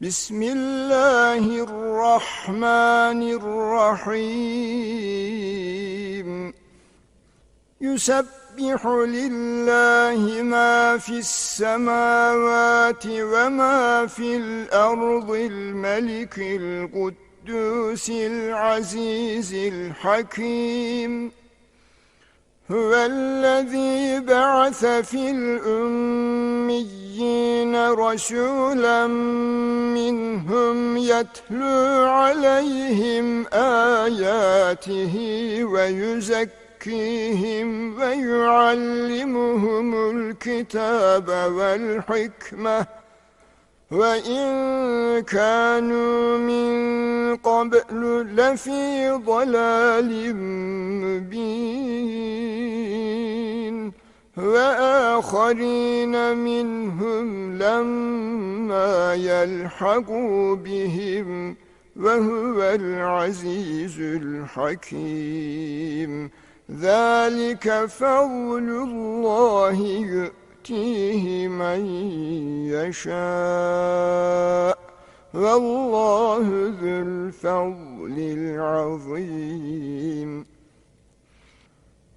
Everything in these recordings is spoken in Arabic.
بسم الله الرحمن الرحيم. يسبح لله ما في السماوات وما في الأرض الملك القدوس العزيز الحكيم. هو الذي بعث في الأميين رسولا منهم يتلو عليهم آياته ويزكيهم ويعلمهم الكتاب والحكمة. وَإِن كَانُوا مِن قَبْلُ لَفِي ضَلَالٍ مُبِينٍ. وَآخَرِينَ مِنْهُمْ لَمَّا يَلْحَقُوا بِهِمْ وَهُوَ الْعَزِيزُ الْحَكِيمُ. ذَلِكَ فَضْلُ اللَّهِ يُؤْتِيهِ من يشاء. والله ذو الفضل العظيم.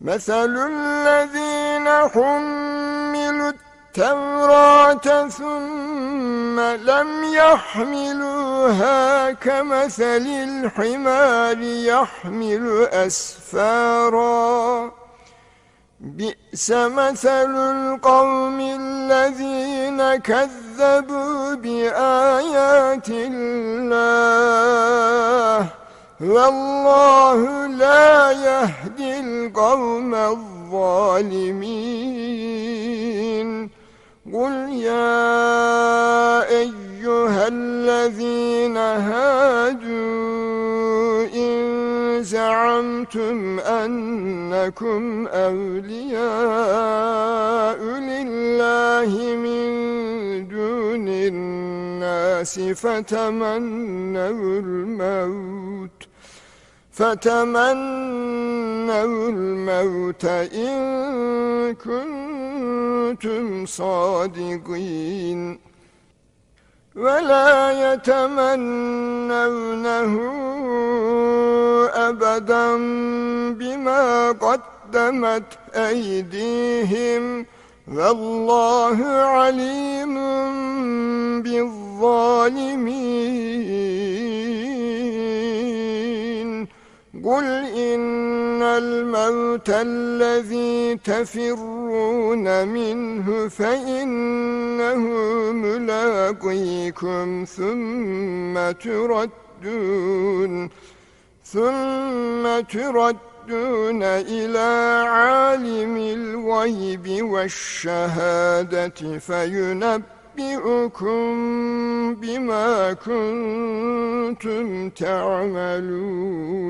مثل الذين حملوا التوراة ثم لم يحملوها كمثل الحمار يحمل أسفاراً. بئس مثل القوم الذين كذبوا بآيات الله. والله لا يهدي القوم الظالمين. قل يا أيها الذين هادوا إن زعمتم أنكم أولياء لله من دون الناس فتمنوا الموت فتمنوا الموت إن كنتم صادقين ولا يتمنونه أبدا بما قدمت أيديهم والله عليم بالظالمين قل إن الموت الذي تفرون منه فإنه ملاقيكم ثم تردون ثم تردون إلى عالم الغيب والشهادة فينبئكم بما كنتم تعملون.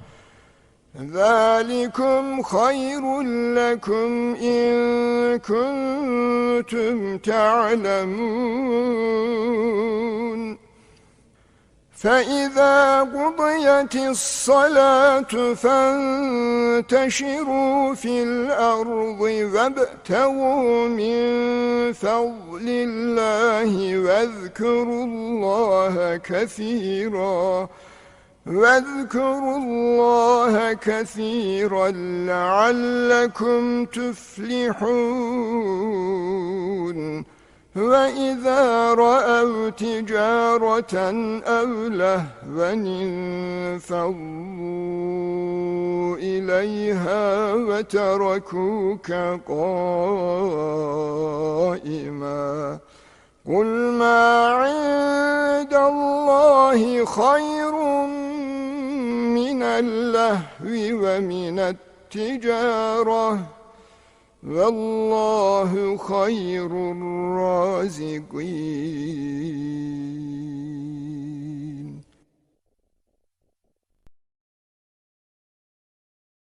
ذلكم خير لكم إن كنتم تعلمون فإذا قضيت الصلاة فانتشروا في الأرض وابتغوا من فضل الله واذكروا الله كثيراً واذكروا الله كثيرا لعلكم تفلحون. وإذا رأوا تجارة أو لهوا انفضوا إليها وتركوك قائما. قل ما عند الله خير اللهو ومن التجارة. والله خير الرازقين.